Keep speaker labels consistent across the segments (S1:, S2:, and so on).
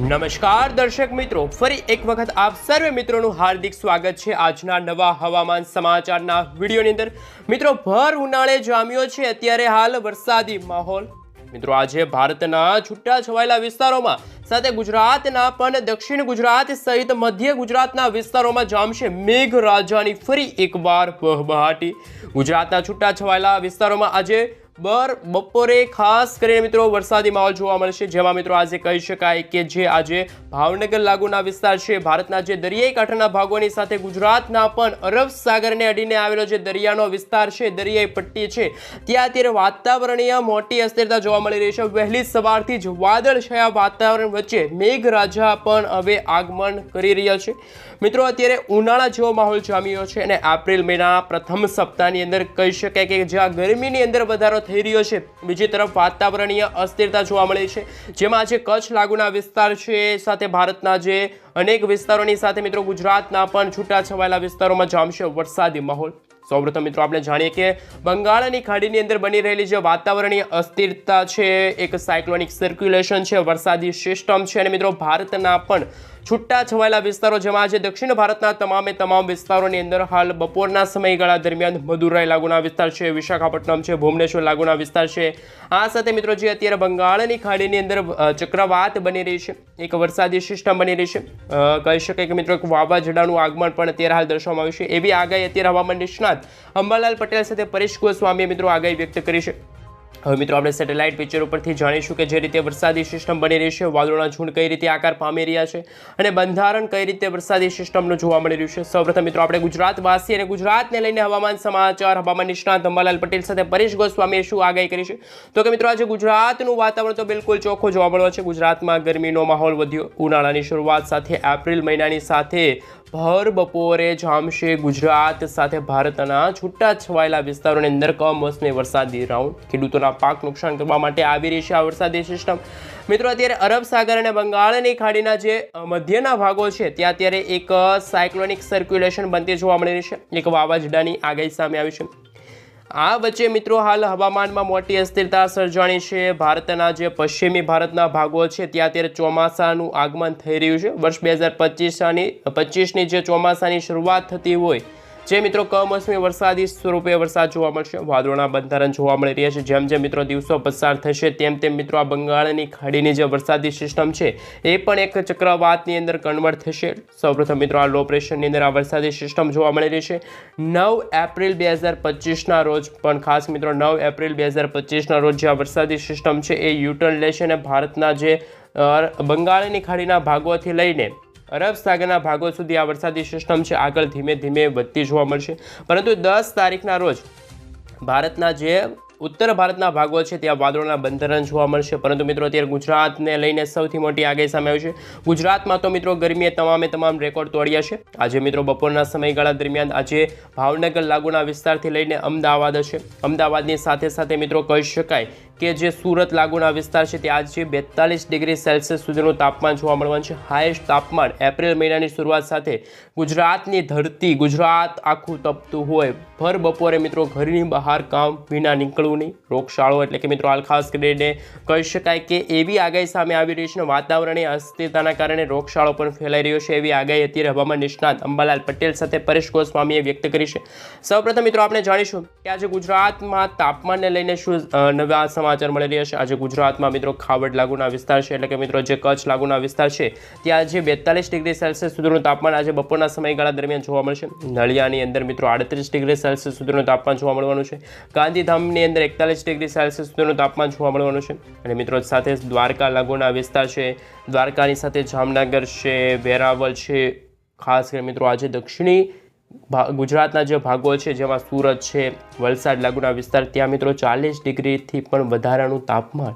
S1: નમસ્કાર દર્શક મિત્રો, ફરી એક વખત આપ સર્વે મિત્રોનું હાર્દિક સ્વાગત છે આજના નવા હવામાન સમાચારના વિડીયોની અંદર. મિત્રો, ભર ઉનાળે જામ્યો છે, અત્યારે હાલ વરસાદી માહોલ. મિત્રો, આજે ભારતના છૂટા છવાયેલા વિસ્તારોમાં, સાથે ગુજરાતના પણ દક્ષિણ ગુજરાત સહિત મધ્ય ગુજરાતના વિસ્તારોમાં જામશે મેઘરાજાની ફરી એકવાર બહબહાટી ગુજરાતના છૂટા છવાયેલા વિસ્તારોમાં આજે બર બપોરે ખાસ કરીને મિત્રો વરસાદી માહોલ જોવા મળશે. જેમાં મિત્રો આજે કહી શકાય કે જે આજે ભાવનગર લાગુના વિસ્તાર છે, ભારતના જે દરિયાઈ કાંઠાના ભાગોની સાથે ગુજરાતના પણ અરબ સાગરને અડીને આવેલો જે દરિયાનો વિસ્તાર છે, દરિયાઈ પટ્ટી છે, ત્યાં અત્યારે વાતાવરણીય મોટી અસ્થિરતા જોવા મળી રહી છે. વહેલી સવારથી જ વાદળછાયા વાતાવરણ વચ્ચે મેઘરાજા પણ હવે આગમન કરી રહ્યા છે. મિત્રો, અત્યારે ઉનાળા જેવો માહોલ જામ્યો છે અને એપ્રિલ મહિના પ્રથમ સપ્તાહની અંદર કહી શકાય કે જ્યાં ગરમીની અંદર વધારો થઈ રહ્યો છે, બીજી તરફ વાતાવરણીય અસ્થિરતા જોવા મળે છે. જેમાં આજે કચ્છ લાગુના વિસ્તાર છે, સાથે ભારતના જે અનેક વિસ્તારોની સાથે મિત્રો, ગુજરાતના પણ છૂટા છવાયેલા વિસ્તારોમાં જામશે વરસાદી માહોલ. સૌપ્રથમ મિત્રો, આપણે જાણીએ કે બંગાળની ખાડીની અંદર બની રહેલી જે વાતાવરણીય અસ્થિરતા છે, એક સાયક્લોનિક સર્ક્યુલેશન છે, વરસાદી સિસ્ટમ છે અને મિત્રો, ભારતના પણ છૂટા છવાયેલા વિસ્તારો જેમાં આજે દક્ષિણ ભારતના તમામે તમામ વિસ્તારોની અંદર હાલ બપોરના સમયગાળા દરમિયાન મદુરાઈ લાગુના વિસ્તાર છે, વિશાખાપટ્ટનમ છે, ભુવનેશ્વર લાગુના વિસ્તાર છે. આ સાથે મિત્રો જે અત્યારે બંગાળની ખાડીની અંદર ચક્રવાત બની રહી છે, એક વરસાદી સિસ્ટમ બની રહી છે. કહી શકાય કે મિત્રો એક વાવાઝોડાનું આગમન પણ અત્યારે હાલ દર્શાવવામાં આવ્યું છે. એવી આગાહી અત્યારે હવામાન નિષ્ણાત અંબાલાલ પટેલ સાથે પરેશ ગોસ્વામીએ મિત્રો આગાહી વ્યક્ત કરી છે. હવે મિત્રો, આપણે સેટેલાઇટ પિક્ચર ઉપરથી જાણીશું કે જે રીતે વરસાદી સિસ્ટમ બની રહી છે, વાદળોના ઝુંડ કઈ રીતે આકાર પામી રહ્યા છે અને બંધારણ કઈ રીતે વરસાદી સિસ્ટમનું જોવા મળી રહ્યું છે. સૌપ્રથમ મિત્રો, આપણે ગુજરાતવાસી અને ગુજરાતને લઈને હવામાન સમાચાર, હવામાન નિષ્ણાત અંબાલાલ પટેલ સાથે પરેશ ગોસ્વામીએ શું આગાહી કરી છે? તો કે મિત્રો, આજે ગુજરાતનું વાતાવરણ તો બિલકુલ ચોખ્ખું જોવા મળ્યો છે. ગુજરાતમાં ગરમીનો માહોલ વધ્યો. ઉનાળાની શરૂઆત સાથે એપ્રિલ મહિનાની સાથે ભર બપોરે જામશે. ગુજરાત સાથે ભારતના છૂટા છવાયેલા વિસ્તારોની અંદર કમોસમી વરસાદી રાઉન્ડ ખેડૂતોના પાક નુકસાન કરવા માટે આવી રહી છે આ વરસાદી સિસ્ટમ. મિત્રો, અત્યારે અરબ સાગર અને બંગાળની ખાડીના જે મધ્યના ભાગો છે, ત્યાં અત્યારે એક સાયક્લોનિક સર્ક્યુલેશન બનતી જોવા મળી રહી છે. એક વાવાઝોડાની આગાહી સામે આવી છે. આ વચ્ચે મિત્રો, હાલ હવામાનમાં મોટી અસ્થિરતા સર્જાણી છે. ભારતના જે પશ્ચિમી ભારતના ભાગો છે, ત્યાં અત્યારે ચોમાસાનું આગમન થઈ રહ્યું છે. વર્ષ બે હજાર પચીસની પચીસની જે ચોમાસાની શરૂઆત થતી હોય જે મિત્રો કમોસમી વરસાદી સ્વરૂપે વરસાદ જોવા મળશે. વાદળોના બંધારણ જોવા મળી રહ્યા છે. જેમ જેમ મિત્રો દિવસો પસાર થશે, તેમ તેમ મિત્રો આ બંગાળની ખાડીની જે વરસાદી સિસ્ટમ છે, એ પણ એક ચક્રવાતની અંદર કન્વર્ટ થશે. સૌપ્રથમ મિત્રો આ લો પ્રેશરની અંદર આ વરસાદી સિસ્ટમ જોવા મળી રહી છે. નવ એપ્રિલ બે હજાર પચીસના રોજ પણ ખાસ મિત્રો નવ એપ્રિલ બે હજાર પચીસના રોજ જે આ વરસાદી સિસ્ટમ છે, એ યુટર્ન લેશે અને ભારતના જે બંગાળની ખાડીના ભાગોથી લઈને અરબ સાગરના ભાગો સુધી આ વરસાદી સિસ્ટમ છે, આગળ ધીમે ધીમે વધતી જોવા મળશે. પરંતુ દસ તારીખના રોજ ભારતના જે ઉત્તર ભારતના ભાગો છે, ત્યાં વાદળોના બંધારણ જોવા મળશે. પરંતુ મિત્રો, અત્યારે ગુજરાતને લઈને સૌથી મોટી આગાહી સામે આવી છે. ગુજરાતમાં તો મિત્રો, ગરમીએ તમામે તમામ રેકોર્ડ તોડ્યા છે. આજે મિત્રો, બપોરના સમયગાળા દરમિયાન આજે ભાવનગર લાગુના વિસ્તારથી લઈને અમદાવાદ હશે અમદાવાદની સાથે સાથે મિત્રો, કહી શકાય કે જે સુરત લાગુના વિસ્તાર છે ત્યાં આજે બેતાલીસ ડિગ્રી સેલ્સિયસ સુધીનું તાપમાન જોવા મળવાનું છે. હાઈએસ્ટ તાપમાન એપ્રિલ મહિનાની શરૂઆત સાથે ગુજરાતની ધરતી ગુજરાત આખું તપતું હોય. ભર બપોરે મિત્રો ઘરની બહાર કામ વિના નીકળવું નહીં. રોગશાળો એટલે કે મિત્રો હાલ ખાસ કરીને કહી શકાય કે એવી આગાહી સામે આવી રહી છે વાતાવરણની અસ્થિરતાના કારણે રોગશાળો પણ ફેલાઈ રહ્યો છે એવી આગાહી અત્યારે હવામાન નિષ્ણાત અંબાલાલ પટેલ સાથે પરેશ ગોસ્વામીએ વ્યક્ત કરી છે. સૌપ્રથમ મિત્રો આપણે જાણીશું કે આજે ગુજરાતમાં તાપમાનને લઈને શું નવા સમાચાર મળી રહ્યા છે. આજે ગુજરાતમાં મિત્રો ખાવડ લાગુના વિસ્તાર છે. એટલે કે મિત્રો જે કચ્છ લાગુના વિસ્તાર છે, ત્યાં આજે બેતાલીસ ડિગ્રી સેલ્સિયસ સુધીનું તાપમાન આજે બપોરના સમયગાળા દરમિયાન જોવા મળશે. નળિયાની અંદર મિત્રો આડત્રીસ ડિગ્રી સેલ્સિયસ સુધીનું તાપમાન જોવા મળવાનું છે. ગાંધીધામની અંદર એકતાલીસ ડિગ્રી સેલ્સિયસ સુધીનું તાપમાન જોવા મળવાનું છે. અને મિત્રો સાથે દ્વારકા લાગુના વિસ્તાર છે. દ્વારકાની સાથે જામનગર છે વેરાવલ છે. ખાસ કરીને મિત્રો આજે દક્ષિણી ગુજરાતના જે ભાગો છે, જેમાં સુરત છે, વલસાડ લાગુના વિસ્તાર, ત્યાં મિત્રો ચાલીસ ડિગ્રીથી પણ વધારાનું તાપમાન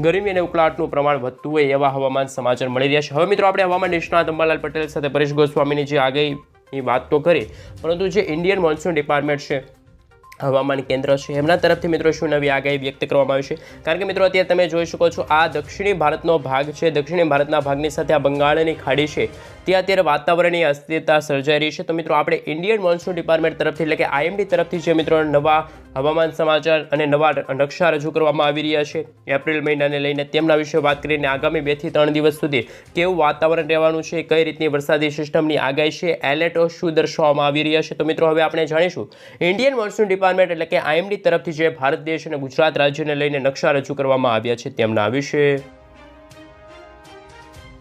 S1: ગરમી અને ઉકળાટનું પ્રમાણ વધતું હોય એવા હવામાન સમાચાર મળી રહ્યા છે. હવે મિત્રો આપણે હવામાન નિષ્ણાત અંબાલાલ પટેલ સાથે પરેશ ગોસ્વામીની જે આગાહીની વાત તો કરી, પરંતુ જે ઇન્ડિયન મોન્સૂન ડિપાર્ટમેન્ટ છે હવામાન કેન્દ્ર છે. એમના તરફથી મિત્રો શું નવી આગાહી વ્યક્ત કરવામાં આવી છે? કારણ કે મિત્રો અત્યારે તમે જોઈ શકો છો, આ દક્ષિણી ભારતનો ભાગ છે. દક્ષિણી ભારતના ભાગની સાથે આ બંગાળની ખાડી છે. ત્યાં અત્યારે વાતાવરણની અસ્થિરતા સર્જાઈ રહી છે. તો મિત્રો, આપણે ઇન્ડિયન મોન્સૂન ડિપાર્ટમેન્ટ તરફથી એટલે કે આઈએમડી તરફથી જે મિત્રો નવા હવામાન સમાચાર અને નવા નકશા રજૂ કરવામાં આવી રહ્યા છે. એપ્રિલ મહિનાને લઈને તેમના વિશે વાત કરીને આગામી બેથી ત્રણ દિવસ સુધી કેવું વાતાવરણ રહેવાનું છે, કઈ રીતની વરસાદી સિસ્ટમની આગાહી છે, એલર્ટો શું દર્શાવવામાં આવી રહ્યા છે તો મિત્રો હવે આપણે જાણીશું. ઇન્ડિયન મોન્સૂન ડિપાર્ટમેન્ટ એટલે કે આઈએમડી તરફથી જે ભારત દેશ અને ગુજરાત રાજ્યને લઈને નકશા રજૂ કરવામાં આવ્યા છે તેમના વિશે.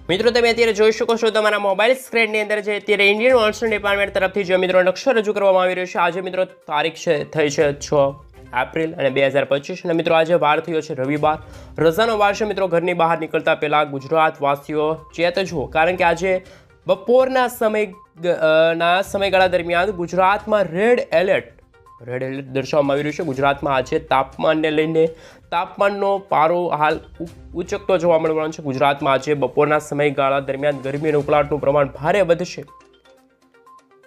S1: મિત્રો, તમે અત્યારે જોઈ શકો છો તમારા મોબાઈલ સ્ક્રીનની અંદર જે અત્યારે ઇન્ડિયન મોન્સૂન ડિપાર્ટમેન્ટ તરફથી જે મિત્રો નકશો રજૂ કરવામાં આવી રહ્યો છે. આજે મિત્રો તારીખ છે, થઈ છે છ એપ્રિલ અને બે હજાર પચીસ. અને મિત્રો, આજે વાર થયો છે રવિવાર. રજાનો વાર છે મિત્રો, ઘરની બહાર નીકળતા પહેલાં ગુજરાત વાસીઓ જુઓ. કારણ કે આજે બપોરના સમય ના સમયગાળા દરમિયાન ગુજરાતમાં રેડ એલર્ટ રેડ એલર્ટ દર્શાવવામાં આવી રહ્યું છે. ગુજરાતમાં આજે તાપમાનને લઈને તાપમાનનો પારો હાલ ઉચકતો જોવા મળવાનો છે. ગુજરાતમાં આજે બપોરના સમયગાળા દરમિયાન ગરમીનું ઉકળાટનું પ્રમાણ ભારે વધશે.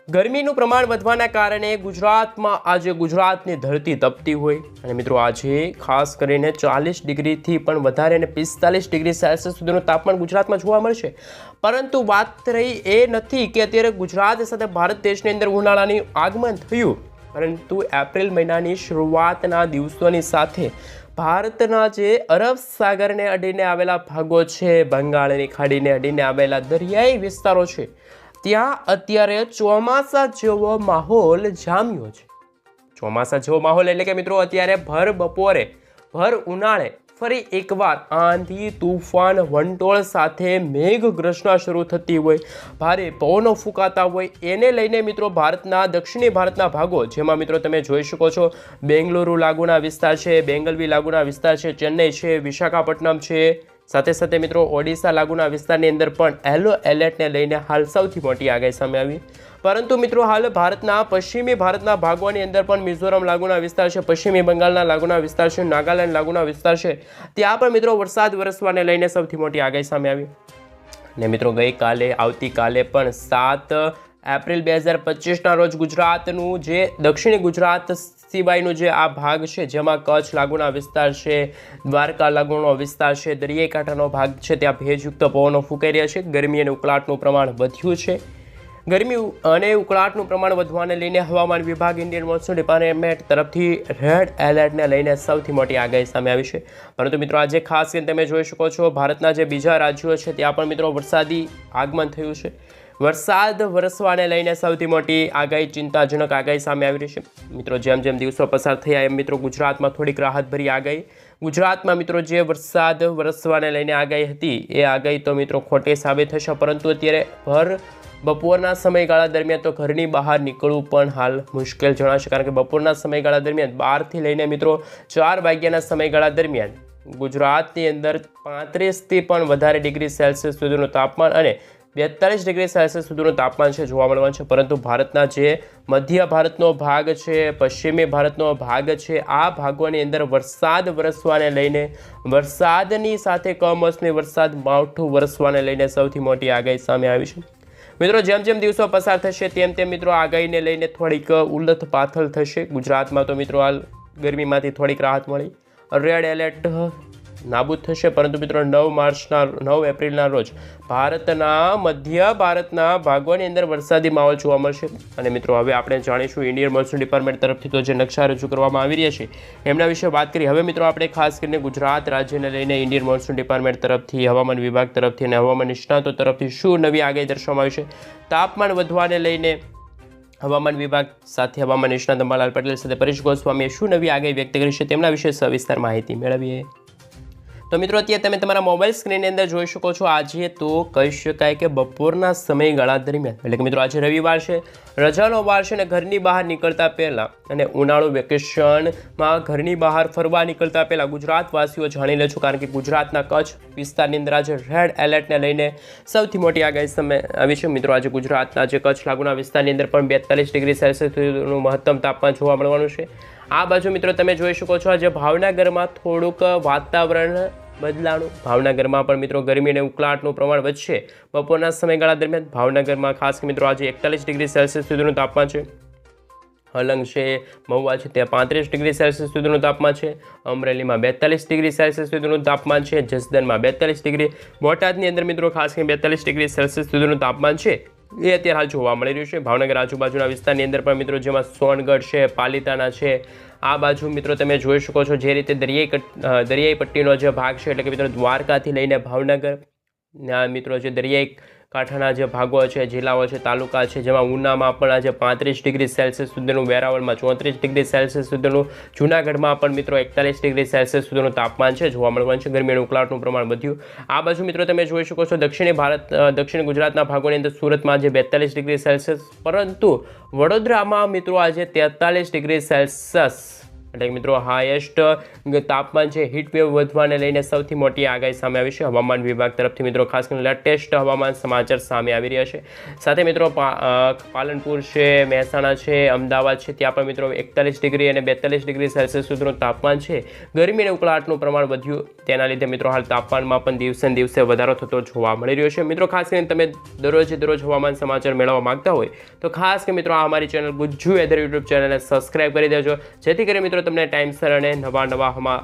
S1: ગરમીનું પ્રમાણ વધવાના કારણે ગુજરાતમાં આજે ગુજરાતની ધરતી તપતી હોય. અને મિત્રો આજે ખાસ કરીને ચાલીસ ડિગ્રીથી પણ વધારે અને પિસ્તાલીસ ડિગ્રી સેલ્સિયસ સુધીનું તાપમાન ગુજરાતમાં જોવા મળશે. પરંતુ વાત રહી એ નથી કે અત્યારે ગુજરાત સાથે ભારત દેશની અંદર ઉનાળાની આગમન થયું. પરંતુ એપ્રિલ મહિનાની શરૂઆતના દિવસોની સાથે ભારતના જે અરબ સાગરને અડીને આવેલા ભાગો છે, બંગાળની ખાડીને અડીને આવેલા દરિયાઈ વિસ્તારો છે, ત્યાં અત્યારે ચોમાસા જેવો માહોલ જામ્યો છે. ચોમાસા જેવો માહોલ એટલે કે મિત્રો અત્યારે ભર બપોરે, ભર ઉનાળે ફરી એકવાર આંધી, તુફાન, વંટોળ સાથે મેઘગ્રસ્તા શરૂ થતી હોય. ભારે પવનો ફૂંકાતા હોય. એને લઈને મિત્રો ભારતના, દક્ષિણી ભારતના ભાગો, જેમાં મિત્રો તમે જોઈ શકો છો, બેંગલુરુ લાગુના વિસ્તાર છે, બેંગલવી લાગુના વિસ્તાર છે, ચેન્નઈ છે, વિશાખાપટ્ટનમ છે સાથે સાથે મિત્રો, ઓડિશા લાગુના વિસ્તારની અંદર પણ યલો એલર્ટને લઈને હાલ સૌથી મોટી આગાહી સામે આવી. પરંતુ મિત્રો, હાલ ભારતના, પશ્ચિમી ભારતના ભાગોની અંદર પણ મિઝોરમ લાગુના વિસ્તાર છે, પશ્ચિમી બંગાળના લાગુના વિસ્તાર છે, નાગાલેન્ડ લાગુના વિસ્તાર છે. ત્યાં પણ મિત્રો, વરસાદ વરસવાને લઈને સૌથી મોટી આગાહી સામે આવી. ને મિત્રો, ગઈકાલે, આવતીકાલે પણ સાત એપ્રિલ બે હજાર પચીસના રોજ ગુજરાતનું જે દક્ષિણી ગુજરાત સિવાયનો જે આ ભાગ છે, જેમાં કચ્છ લાગુના વિસ્તાર છે, દ્વારકા લાગુનો વિસ્તાર છે દરિયાઈ કાંઠાનો ભાગ છે, ત્યાં ભેજયુક્ત પવનો ફૂંકાઈ રહ્યા છે. ગરમી અને ઉકળાટનું પ્રમાણ વધ્યું છે. ગરમી અને ઉકળાટનું પ્રમાણ વધવાને લઈને હવામાન વિભાગ ઇન્ડિયન મોન્સૂન ડિપાર્ટમેન્ટ તરફથી રેડ એલર્ટને લઈને સૌથી મોટી આગાહી સામે આવી છે. પરંતુ મિત્રો, આજે ખાસ કરીને તમે જોઈ શકો છો, ભારતના જે બીજા રાજ્યો છે, ત્યાં પણ મિત્રો વરસાદી આગમન થયું છે. વરસાદ વરસવાને લઈને સૌથી મોટી આગાહી, ચિંતાજનક આગાહી સામે આવી રહી છે. મિત્રો, જેમ જેમ દિવસો પસાર થયા, એમ મિત્રો, ગુજરાતમાં થોડીક રાહતભરી આગાહી. ગુજરાતમાં મિત્રો, જે વરસાદ વરસવાને લઈને આગાહી હતી, એ આગાહી તો મિત્રો ખોટી સાબિત થશે, પરંતુ અત્યારે ભર બપોરના સમયગાળા દરમિયાન તો ઘરની બહાર નીકળવું પણ હાલ મુશ્કેલ જણાશે, કારણ કે બપોરના સમયગાળા દરમિયાન બારથી લઈને મિત્રો ચાર વાગ્યાના સમયગાળા દરમિયાન ગુજરાતની અંદર પાંત્રીસથી પણ વધારે ડિગ્રી સેલ્સિયસ સુધીનું તાપમાન અને બેતાલીસ ડિગ્રી સેલ્સિયસ સુધીનું તાપમાન છે જોવા મળવાનું છે. પરંતુ ભારતના જે મધ્ય ભારતનો ભાગ છે, પશ્ચિમી ભારતનો ભાગ છે, આ ભાગોની અંદર વરસાદ વરસવાને લઈને વરસાદની સાથે કમોસમી વરસાદ માવઠું વરસવાને લઈને સૌથી મોટી આગાહી સામે આવી છે. મિત્રો, જેમ જેમ દિવસો પસાર થશે તેમ તેમ મિત્રો આગાહીને લઈને થોડીક ઉલથ પાથલ થશે. ગુજરાતમાં તો મિત્રો હાલ ગરમીમાંથી થોડીક રાહત મળી. રેડ એલર્ટ નાબૂદ થશે. પરંતુ મિત્રો, નવ માર્ચના, નવ એપ્રિલના રોજ ભારતના, મધ્ય ભારતના ભાગોની અંદર વરસાદી માહોલ જોવા મળશે. અને મિત્રો, હવે આપણે જાણીશું ઇન્ડિયન મોન્સૂન ડિપાર્ટમેન્ટ તરફથી તો જે નકશા રજૂ કરવામાં આવી રહ્યા છે, એમના વિશે વાત કરી હવે મિત્રો, આપણે ખાસ કરીને ગુજરાત રાજ્યને લઈને ઇન્ડિયન મોન્સૂન ડિપાર્ટમેન્ટ તરફથી, હવામાન વિભાગ તરફથી અને હવામાન નિષ્ણાતો તરફથી શું નવી આગાહી દર્શાવવામાં આવી છે? તાપમાન વધવાને લઈને હવામાન વિભાગ સાથે હવામાન નિષ્ણાત અંબાલાલ પટેલ સાથે પરેશ ગોસ્વામીએ શું નવી આગાહી વ્યક્ત કરી છે તેમના વિશે સવિસ્તાર માહિતી મેળવીએ. તો મિત્રો, અત્યારે તમે તમારા મોબાઈલ સ્ક્રીનની અંદર જોઈ શકો છો. આજે તો કહી શકાય કે બપોરના સમયગાળા દરમિયાન, એટલે કે મિત્રો, આજે રવિવાર છે. રજાનો વાર છે અને ઘરની બહાર નીકળતા પહેલાં અને ઉનાળુ વેકેશનમાં ઘરની બહાર ફરવા નીકળતા પહેલાં ગુજરાતવાસીઓ જાણી લે છો, કારણ કે ગુજરાતના કચ્છ વિસ્તારની અંદર આજે રેડ એલર્ટને લઈને સૌથી મોટી આગાહી સમય આવી છે. મિત્રો, આજે ગુજરાતના જે કચ્છ લાગુના વિસ્તારની અંદર પણ બેતાલીસ ડિગ્રી સેલ્સિયસ સુધીનું મહત્તમ તાપમાન જોવા મળવાનું છે. આ બાજુ મિત્રો તમે જોઈ શકો છો આજે ભાવનગરમાં થોડુંક વાતાવરણ બદલાણું. ભાવનગરમાં પણ મિત્રો ગરમી અને ઉકળાટનું પ્રમાણ વધશે. બપોરના સમયગાળા દરમિયાન ભાવનગરમાં ખાસ મિત્રો આજે એકતાલીસ ડિગ્રી સેલ્સિયસ સુધીનું તાપમાન છે. હલંગ છે, મહુવા છે, ત્યાં પાંત્રીસ ડિગ્રી સેલ્સિયસ સુધીનું તાપમાન છે. અમરેલીમાં બેતાલીસ ડિગ્રી સેલ્સિયસ સુધીનું તાપમાન છે. જસદનમાં બેતાલીસ ડિગ્રી. બોટાદની અંદર મિત્રો ખાસ કરીને બેતાલીસ ડિગ્રી સેલ્સિયસ સુધીનું તાપમાન છે. એ અત્યારે હાલ જોવા મળી રહ્યું છે. ભાવનગર આજુબાજુના વિસ્તારની અંદર પણ મિત્રો જેમાં સોનગઢ છે, પાલિતાણા છે, આ બાજુ મિત્રો તમે જોઈ શકો છો જે રીતે દરિયાઈ દરિયાઈ પટ્ટીનો જે ભાગ છે, એટલે કે મિત્રો દ્વારકાથી લઈને ભાવનગર મિત્રો જે દરિયાઈ કાંઠાના જે ભાગો છે, જિલ્લાઓ છે, તાલુકા છે, જેમાં ઉનામાં પણ આજે પાંત્રીસ ડિગ્રી સેલ્સિયસ સુધીનું વેરાવળમાં ચોત્રીસ ડિગ્રી સેલ્સિયસ સુધીનું, જૂનાગઢમાં પણ મિત્રો એકતાલીસ ડિગ્રી સેલ્સિયસ સુધીનું તાપમાન છે, જોવા મળવાનું છે. ગરમીનું ઉકળાટનું પ્રમાણ વધ્યું. આ બાજુ મિત્રો તમે જોઈ શકો છો, દક્ષિણ ભારત દક્ષિણ ગુજરાતના ભાગોની અંદર સુરતમાં આજે બેતાલીસ ડિગ્રી સેલ્સિયસ, પરંતુ વડોદરામાં મિત્રો આજે તેતાલીસ ડિગ્રી સેલ્સિયસ એટલે મિત્રો હાઈએસ્ટ તાપમાન છે હીટવેવ વધવાને લઈને સૌથી મોટી આગાહી સામે આવી છે. હવામાન વિભાગ તરફથી મિત્રો, ખાસ કરીને લેટેસ્ટ હવામાન સમાચાર સામે આવી રહ્યા છે. સાથે મિત્રો પાલનપુર છે, મહેસાણા છે, અમદાવાદ છે, ત્યાં પણ મિત્રો એકતાલીસ ડિગ્રી અને બેતાલીસ ડિગ્રી સેલ્સિયસ સુધીનું તાપમાન છે. ગરમી અને ઉકળાટનું પ્રમાણ વધ્યું. તેના લીધે મિત્રો, હાલ તાપમાનમાં પણ દિવસે દિવસે વધારો થતો જોવા મળી રહ્યો છે. મિત્રો, ખાસ કરીને તમે દરરોજે દરરોજ હવામાન સમાચાર મેળવવા માગતા હોય, તો ખાસ કે મિત્રો, આ અમારી ચેનલ ગુજ્જુ વેધર યુટ્યુબ ચેનલને સબસ્ક્રાઇબ કરી દેજો. જેથી કરી મિત્રો તમને ટાઈમસર અને નવા નવા હવા